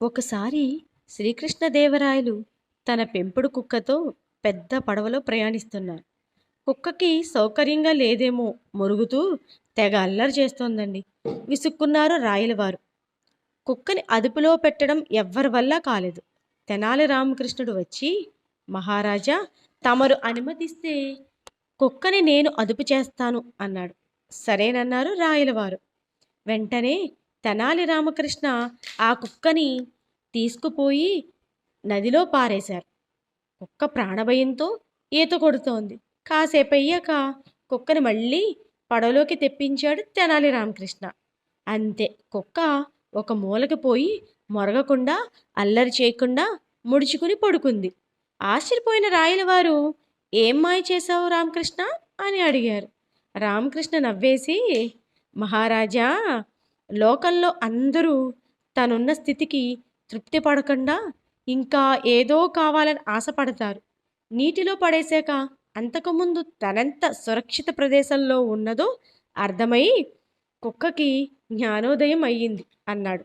ఒకసారి శ్రీకృష్ణదేవరాయలు తన పెంపుడు కుక్కతో పెద్ద పడవలో ప్రయాణిస్తున్నారు. కుక్కకి సౌకర్యంగా లేదేమో మురుగుతూ తెగ అల్లరి చేస్తోందండి. విసుక్కున్నారు రాయలవారు. కుక్కని అదుపులో పెట్టడం ఎవ్వరి వల్ల కాలేదు. తెనాలి రామకృష్ణుడు వచ్చి మహారాజా తమరు అనుమతిస్తే కుక్కని నేను అదుపు చేస్తాను అన్నాడు. సరేనన్నారు రాయలవారు. వెంటనే తెనాలి రామకృష్ణ ఆ కుక్కని తీసుకుపోయి నదిలో పారేశారు. కుక్క ప్రాణభయంతో ఈత కొడుతోంది. కాసేపు అయ్యాక కుక్కని మళ్ళీ పడవలోకి తెప్పించాడు తెనాలి రామకృష్ణ. అంతే కుక్క ఒక మూలకి పోయి మొరగకుండా అల్లరి చేయకుండా ముడుచుకుని పడుకుంది. ఆశ్చర్యపోయిన రాయలవారు ఏం మాయ చేశావు రామకృష్ణ? అని అడిగారు. రామకృష్ణ నవ్వేసి మహారాజా లోకంలో అందరూ తనున్న స్థితికి తృప్తి పడకుండా ఇంకా ఏదో కావాలని ఆశపడతారు. నీటిలో పడేశాక అంతకుముందు తనెంత సురక్షిత ప్రదేశంలో ఉన్నదో అర్థమై కుక్కకి జ్ఞానోదయం అయ్యింది అన్నాడు.